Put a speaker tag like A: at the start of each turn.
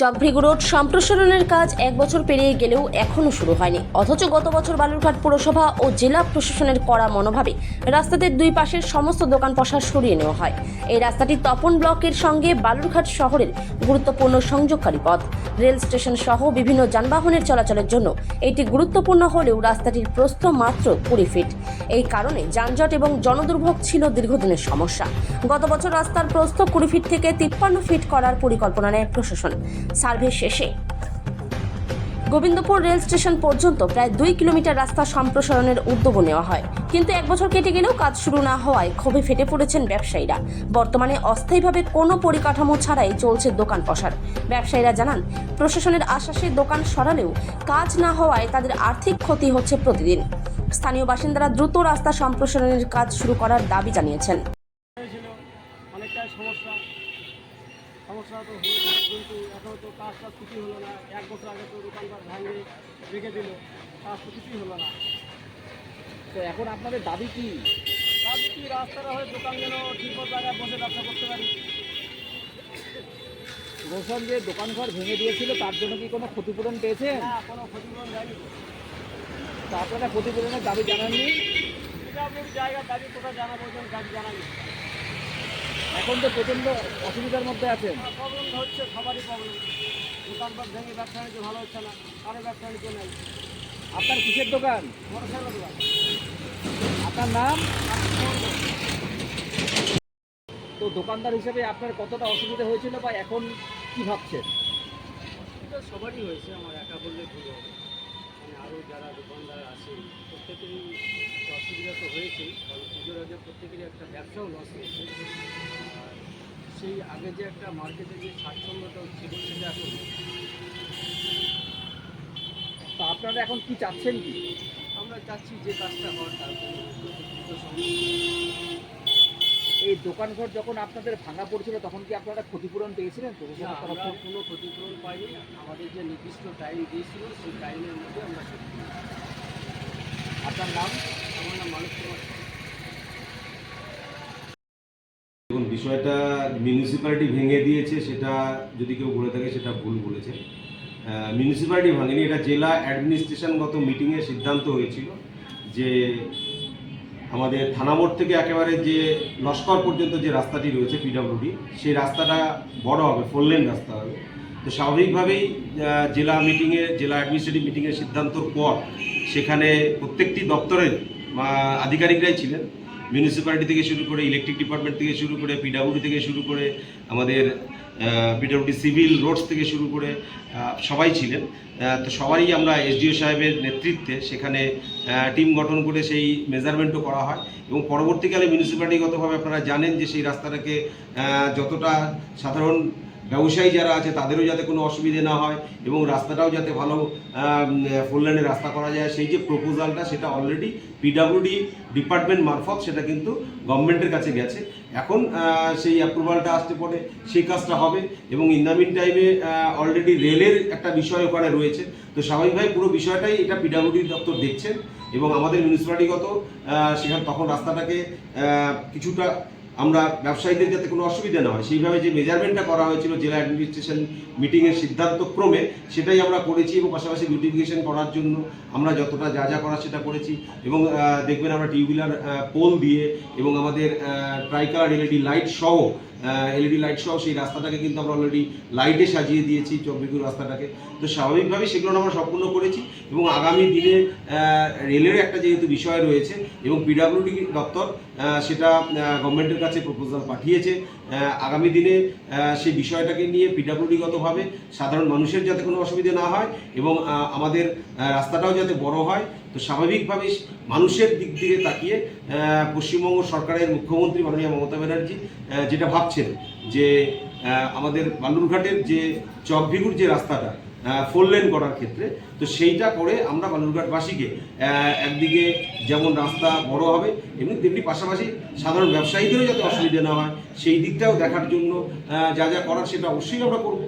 A: Chakbhrigu road সম্প্রসারণের কাজ এক বছর পেরিয়ে গেলেও এখনও শুরু হয়নি। অথচ গত বছর বালুরঘাট পুরসভা ও জেলা প্রশাসনের কড়া মনোভাবে রাস্তাটির দুই পাশের সমস্ত দোকান পসা সরিয়ে নেওয়া হয়। এই রাস্তাটি তপন ব্লকের সঙ্গে বালুরঘাট শহরের গুরুত্বপূর্ণ সংযোগকারী পথ। রেল স্টেশন সহ বিভিন্ন যানবাহনের চলাচলের জন্য এটি গুরুত্বপূর্ণ হলেও রাস্তাটির প্রস্থ মাত্র কুড়ি ফিট। এই কারণে যানজট এবং জনদুর্ভোগ ছিল দীর্ঘদিনের সমস্যা। গত বছর রাস্তার প্রস্থ কুড়ি ফিট থেকে তিপ্পান্ন ফিট করার পরিকল্পনা নেয় প্রশাসন। সার্ভে শেষে। গোবিন্দপুর রেল স্টেশন পর্যন্ত প্রায় দুই কিলোমিটার রাস্তা সম্প্রসারণের উদ্যোগ নেওয়া হয়। কিন্তু এক বছর কেটে গেলেও কাজ শুরু না হওয়ায় ক্ষোভে ফেটে পড়েছেন ব্যবসায়ীরা। বর্তমানে অস্থায়ীভাবে কোনো পরিকাঠামো ছাড়াই চলছে দোকান পসার। ব্যবসায়ীরা জানান, প্রশাসনের আশ্বাসে দোকান সরালেও কাজ না হওয়ায় তাদের আর্থিক ক্ষতি হচ্ছে প্রতিদিন। স্থানীয় বাসিন্দারা দ্রুত রাস্তা সম্প্রসারণের কাজ শুরু করার দাবি জানিয়েছেন।
B: সমস্যা তো হয়েছে কিন্তু এখন তো কাজ টাজ কিছুই হলো না। এক বছর আগে তো দোকানপাট ভাঙিয়ে রেখে দিল কাজ তো কিছুই হলো না।
C: তো এখন আপনাদের দাবি কি?
B: দাবি কি রাস্তাটা হয়ে দোকান যেন ঠিকমতো জায়গায় বসে ব্যবসা করতে পারি।
C: রোশন যে দোকানঘর ভেঙে দিয়েছিল তার জন্য কি কোনো ক্ষতিপূরণ পেয়েছে
B: না কোনো ক্ষতিপূরণ যায়নি তো।
C: আপনারা ক্ষতিপূরণের দাবি জানাননি?
B: জায়গার দাবি কোথায় জানা বলছেন দাবি জানানি
C: এখন তো প্রচণ্ড অসুবিধার মধ্যে আছেন।
B: প্রবলেম হচ্ছে সবারই প্রবলেম দোকানপাট ভেঙে ব্যবসা নিতে ভালো হচ্ছে না কারও ব্যবসা নিতে নেই।
C: আপনার কিসের দোকান?
B: দোকান।
C: আপনার নাম? তো দোকানদার হিসেবে আপনার কতটা অসুবিধা হয়েছিল বা এখন কি ভাবছেন?
B: সবারই হয়েছে আমার একা বললে ভুল হবে। মানে আরও যারা দোকানদার আছে প্রত্যেকেরই অসুবিধা তো হয়েছেই কারণ পুজোর আগে প্রত্যেকেরই একটা ব্যবসাও লস হয়েছে। সেই আগে যে একটা মার্কেটে যে স্বাচ্ছন্দ্যটা ছিল সেটা এখন।
C: তো আপনারা এখন কি চাচ্ছেন কি?
B: আমরা চাচ্ছি যে কাজটা হওয়ার তার।
C: এই দোকানঘর যখন আপনাদের ভাঙা পড়ছিল তখন কি আপনারা ক্ষতিপূরণ পেয়েছিলেন তো?
B: আমরা কোনো ক্ষতিপূরণ পাইনি। আমাদের যে নির্দিষ্ট টাইম দিয়েছিল সেই টাইমের মধ্যে আমরা
C: আপনার নাম?
B: আমার নাম মানুষ কুমার।
D: বিষয়টা মিউনিসিপ্যালিটি ভেঙে দিয়েছে, সেটা যদি কেউ বলে থাকে সেটা ভুল বলেছে। মিউনিসিপ্যালিটি ভাঙেনি, এটা জেলা অ্যাডমিনিস্ট্রেশনগত মিটিংয়ে সিদ্ধান্ত হয়েছিল যে আমাদের থানা মোড় থেকে একেবারে যে লস্কর পর্যন্ত যে রাস্তাটি রয়েছে পিডব্লিউডি সেই রাস্তাটা বড় হবে ফোর লেন রাস্তা হবে। তো স্বাভাবিকভাবেই জেলা মিটিংয়ে জেলা অ্যাডমিনিস্ট্রেটিভ মিটিংয়ের সিদ্ধান্তর পর সেখানে প্রত্যেকটি দপ্তরের আধিকারিকরাই ছিলেন। মিউনিসিপ্যালিটি থেকে শুরু করে ইলেকট্রিক ডিপার্টমেন্ট থেকে শুরু করে পিডাব্লিউডি থেকে শুরু করে আমাদের পিডাব্লিউডি সিভিল রোডস থেকে শুরু করে সবাই ছিলেন। তো সবাই আমরা এসডিও সাহেবের নেতৃত্বে সেখানে টিম গঠন করে সেই মেজারমেন্টও করা হয়। এবং পরবর্তীকালে মিউনিসিপ্যালিটিগতভাবে আপনারা জানেন যে সেই রাস্তাটাকে যতটা সাধারণ ব্যবসায়ী যারা আছে, তাদেরও যাতে কোনো অসুবিধে না হয় এবং রাস্তাটাও যাতে ভালো ফোর লেনের রাস্তা করা যায়। সেই যে প্রপোজালটা সেটা অলরেডি পিডাব্লিউডি ডিপার্টমেন্ট মারফত সেটা কিন্তু গভর্নমেন্টের কাছে গেছে। এখন সেই অ্যাপ্রুভালটা আসতে পরে সেই কাজটা হবে এবং ইন্দামিন টাইমে অলরেডি রেলের একটা বিষয় ওখানে রয়েছে। তো স্বাভাবিকভাবে পুরো বিষয়টাই এটা পিডাব্লিউডি দপ্তর দেখছেন এবং আমাদের মিউনিসিপ্যালিটিগত সেখানে, তখন রাস্তাটাকে কিছুটা আমরা ব্যবসায়ীদের যাতে কোনো অসুবিধা না হয়। সেইভাবে যে মেজারমেন্টটা করা হয়েছিল জেলা অ্যাডমিনিস্ট্রেশন মিটিংয়ের সিদ্ধান্ত ক্রমে, সেটাই আমরা করেছি এবং পাশাপাশি বিউটিফিকেশন করার জন্য আমরা যতটা যা যা করা সেটা করেছি এবং দেখবেন আমরা টিউবুলার পোল দিয়ে এবং আমাদের ট্রাইকালার এলইডি লাইট সহ এলইডি লাইট সহ সেই রাস্তাটাকে কিন্তু আমরা অলরেডি লাইটে সাজিয়ে দিয়েছি চব্বিকুর রাস্তাটাকে। তো স্বাভাবিকভাবেই সেগুলো আমরা সম্পূর্ণ করেছি এবং আগামী দিনে রেলের একটা যেহেতু বিষয় রয়েছে এবং পিডাব্লিউডি দপ্তর সেটা গভর্নমেন্টের কাছে প্রপোজাল পাঠিয়েছে আগামী দিনে সেই বিষয়টাকে নিয়ে পিডাব্লিউডিগতভাবে সাধারণ মানুষের যাতে কোনো অসুবিধা না হয় এবং আমাদের রাস্তাটাও যাতে বড় হয় তো স্বাভাবিকভাবে মানুষের দিক থেকে তাকিয়ে পশ্চিমবঙ্গ সরকারের মুখ্যমন্ত্রী মাননীয় মমতা ব্যানার্জি যেটা ভাবছেন যে আমাদের বালুরঘাটের যে চকভিগুর যে রাস্তাটা ফোর লেন করার ক্ষেত্রে, তো সেইটা করে আমরা বালুরঘাটবাসীকে একদিকে যেমন রাস্তা বড় হবে, এমনি তেমনি পাশাপাশি সাধারণ ব্যবসায়ীদেরও যাতে অসুবিধা না হয়, সেই দিকটাও দেখার জন্য যা যা করার সেটা অবশ্যই আমরা করব।